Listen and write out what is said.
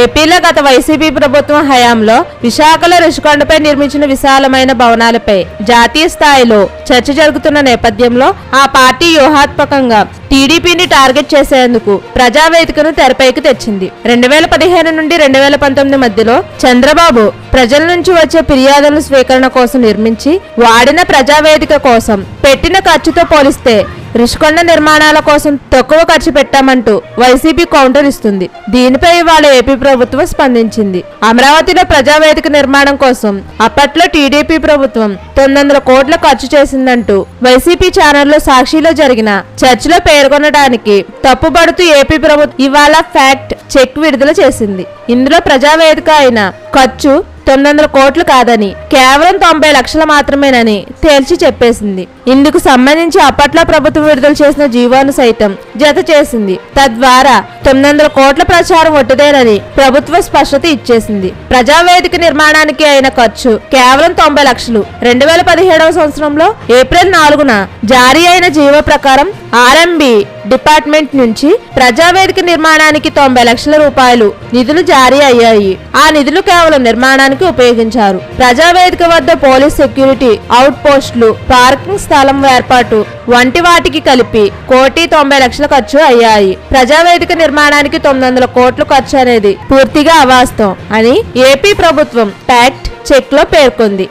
ఏపీలో గత వైసీపీ ప్రభుత్వం హయాంలో విశాఖలో రుషికొండపై నిర్మించిన విశాలమైన భవనాలపై జాతీయ స్థాయిలో చర్చ జరుగుతున్న నేపథ్యంలో ఆ పార్టీ వ్యూహాత్మకంగా టీడీపీని టార్గెట్ చేసేందుకు ప్రజావేదికను తెరపైకి తెచ్చింది. రెండు వేల పదిహేను నుండి రెండు వేల పంతొమ్మిది మధ్యలో చంద్రబాబు ప్రజల నుంచి వచ్చే ఫిర్యాదుల స్వీకరణ కోసం నిర్మించి వాడిన ప్రజావేదిక కోసం పెట్టిన ఖర్చుతో పోలిస్తే రిషికొండ నిర్మాణాల కోసం తక్కువ ఖర్చు పెట్టామంటూ వైసీపీ కౌంటర్ ఇస్తుంది. దీనిపై ఇవాళ ఏపీ ప్రభుత్వం స్పందించింది. అమరావతిలో ప్రజావేదిక నిర్మాణం కోసం అప్పట్లో టీడీపీ ప్రభుత్వం తొమ్మిది వందల కోట్ల ఖర్చు చేసిందంటూ వైసీపీ ఛానల్లో సాక్షిలో జరిగిన చర్చలో పేర్కొనడానికి తప్పుబడుతూ ఏపీ ప్రభుత్వం ఇవాళ ఫ్యాక్ట్ చెక్ విడుదల చేసింది. ఇందులో ప్రజావేదిక అయిన ఖర్చు తొమ్మిది వందల కోట్లు కాదని కేవలం తొంభై లక్షలు మాత్రమేనని తేల్చి చెప్పేసింది. ఇందుకు సంబంధించి అప్పట్లో ప్రభుత్వం విడుదల చేసిన జీవోను సైతం జత చేసింది. తద్వారా తొమ్మిది వందల కోట్ల ప్రచారం ఒట్టిదేనని ప్రభుత్వం స్పష్టత ఇచ్చేసింది. ప్రజావేదిక నిర్మాణానికి అయిన ఖర్చు కేవలం తొంభై లక్షలు. రెండు వేల పదిహేడవ సంవత్సరంలో ఏప్రిల్ నాలుగున జారీ అయిన జీవో ప్రకారం ఆర్ఎంబి డిపార్ట్మెంట్ నుంచి ప్రజావేదిక నిర్మాణానికి తొంభై లక్షల రూపాయలు నిధులు జారీ అయ్యాయి. ఆ నిధులు కేవలం నిర్మాణానికి ఉపయోగించారు. ప్రజావేదిక వద్ద పోలీస్ సెక్యూరిటీ అవుట్ పోస్టులు పార్కింగ్ స్థలం ఏర్పాటు వంటి వాటికి కలిపి కోటి తొంభై లక్షల ఖర్చు అయ్యాయి. ప్రజావేదిక నిర్మాణానికి తొమ్మిది వందల కోట్ల ఖర్చు అనేది పూర్తిగా అవాస్తవం అని ఏపీ ప్రభుత్వం ప్యాక్ట్ చెక్లో పేర్కొంది.